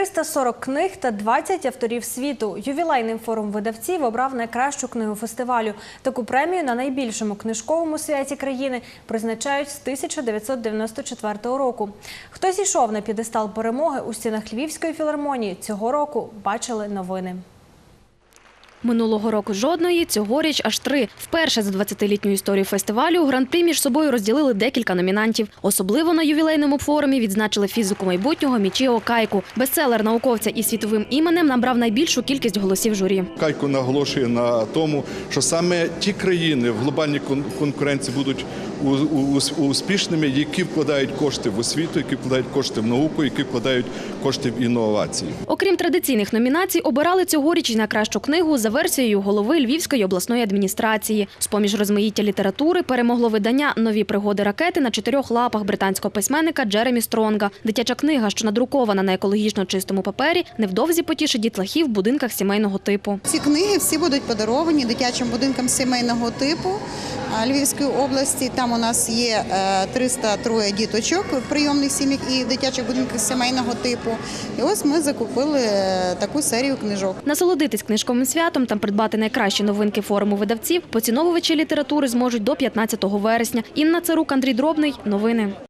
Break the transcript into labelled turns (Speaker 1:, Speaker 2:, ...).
Speaker 1: 340 книг та 20 авторів світу. Ювілейний форум видавців обрав найкращу книгу фестивалю. Таку премію на найбільшому книжковому святі країни призначають з 1994 року. Хто зійшов на підестал перемоги у стінах Львівської філармонії цього року, бачили новини.
Speaker 2: Минулого року жодної, цьогоріч аж три. Вперше за 20-літню історію фестивалю гран-прі між собою розділили декілька номінантів. Особливо на ювілейному форумі відзначили фізику майбутнього Мічіо Кайку. Бестселер науковця із світовим іменем набрав найбільшу кількість голосів журі.
Speaker 3: Кайко наголошує на тому, що саме ті країни в глобальній кон- конкуренції будуть успішними, які вкладають кошти в освіту, які вкладають кошти в науку, які вкладають кошти в інновації.
Speaker 2: Окрім традиційних номінацій, обирали цьогоріч і найкращу книгу за версією голови Львівської обласної адміністрації. З-поміж розмаїття літератури перемогло видання Нові пригоди ракети на чотирьох лапах британського письменника Джеремі Стронга. Дитяча книга, що надрукована на екологічно чистому папері, невдовзі потішить дітлахів в будинках сімейного типу.
Speaker 4: Ці книги всі будуть подаровані дитячим будинкам сімейного типу Львівської області. Там у нас є е, 303 діточок в прийомних сім'ях і в дитячих будинках сімейного типу. І ось ми закупили е, таку серію книжок.
Speaker 2: Насолодитись книжковим святом та придбати найкращі новинки форуму видавців поціновувачі літератури зможуть до 15 вересня. Інна Царук, Андрій Дробний. Новини.